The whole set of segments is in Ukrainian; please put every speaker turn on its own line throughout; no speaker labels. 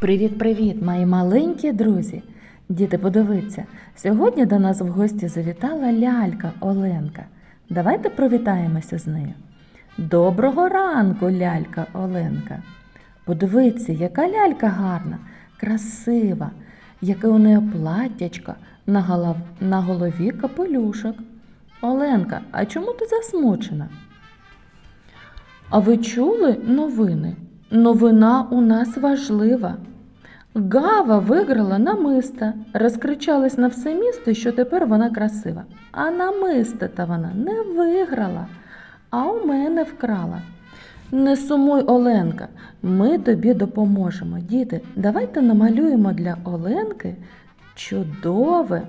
Привіт-привіт, мої маленькі друзі! Діти, подивіться, сьогодні до нас в гості завітала лялька Оленка. Давайте привітаємося з нею. Доброго ранку, лялька Оленка. Подивіться, яка лялька гарна, красива, яке у неї платтячко, на, голов... на голові капелюшок. Оленка, а чому ти засмучена? А ви чули новини? Новина у нас важлива. Гава виграла намиста, розкричалась на все місто, що тепер вона красива. А намиста та вона не виграла, а у мене вкрала. Не сумуй, Оленка, ми тобі допоможемо. Діти, давайте намалюємо для Оленки чудове,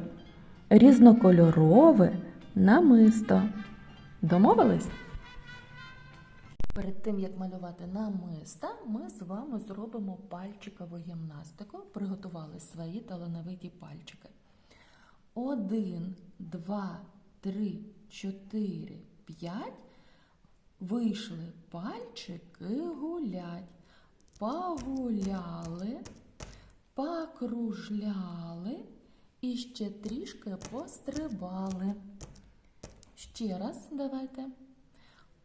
різнокольорове намисто. Домовились? Перед тим, як малювати намиста, ми з вами зробимо пальчикову гімнастику. Приготували свої талановиті пальчики. Один, два, три, чотири, п'ять. Вийшли пальчики гулять. Погуляли, покружляли і ще трішки пострибали. Ще раз давайте.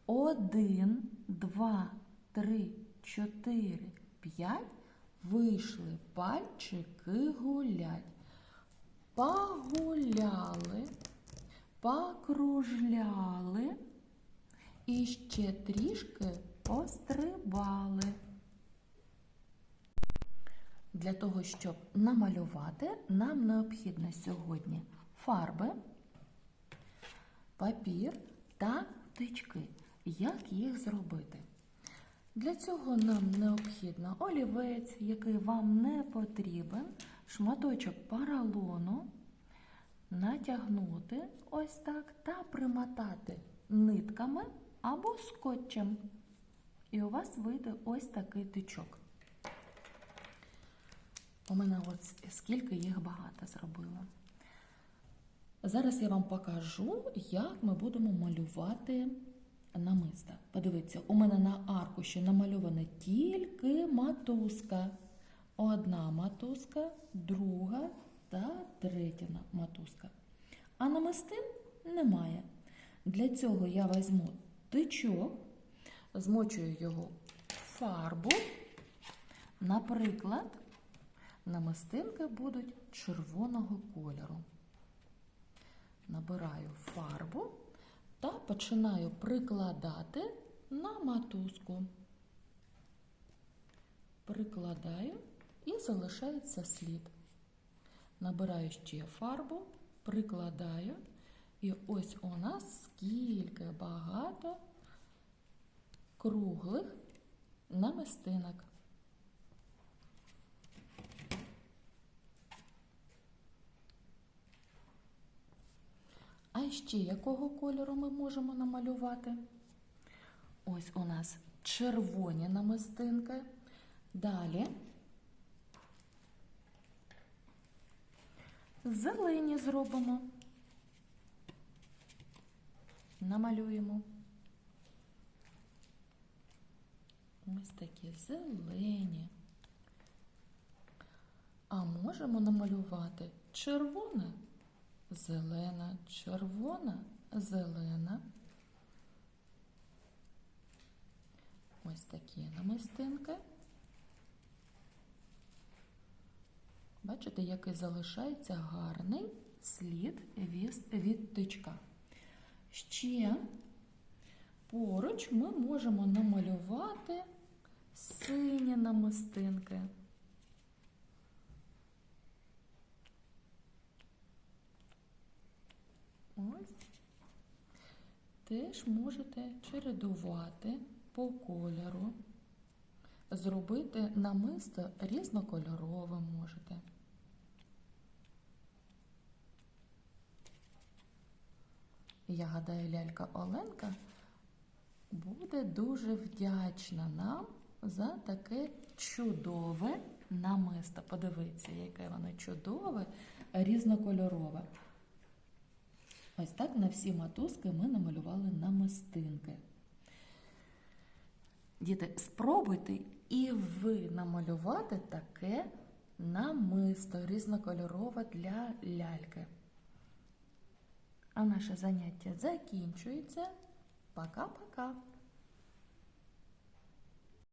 Один, два, три, чотири, п'ять. Вийшли пальчики гулять. Погуляли, покружляли і ще трішки пострибали. Для того, щоб намалювати, нам необхідно сьогодні фарби, папір та тички. Як їх зробити? Для цього нам необхідно олівець, який вам не потрібен, шматочок поролону, натягнути ось так та примотати нитками або скотчем. І у вас вийде ось такий тичок. У мене от скільки їх багато зробила. Зараз я вам покажу, як ми будемо малювати намиста. Подивіться, у мене на аркуші намальована тільки матузка. Одна матузка, друга та третя матузка. А намистин немає. Для цього я візьму тичок, змочую його в фарбу. Наприклад, намистинки будуть червоного кольору. Набираю фарбу та починаю прикладати на матузку. Прикладаю і залишається слід. Набираю ще фарбу, прикладаю, і ось у нас скільки багато круглих намистинок. А ще якого кольору ми можемо намалювати? Ось у нас червоні намистинки. Далі зелені зробимо. Намалюємо. Ось такі зелені. А можемо намалювати червоне зелена, червона, зелена. Ось такі намистинки. Бачите, який залишається гарний слід від тичка. Ще поруч ми можемо намалювати сині намистинки. Ось. Теж можете чередувати по кольору, зробити намисто різнокольоровим можете. Я гадаю, лялька Оленка буде дуже вдячна нам за таке чудове намисто. Подивіться, яке воно чудове, різнокольорове. Ось так на всі матузки ми намалювали намистинки. Діти, спробуйте і ви намалювати таке намисто різнокольорове для ляльки. А наше заняття закінчується. Пока-пока.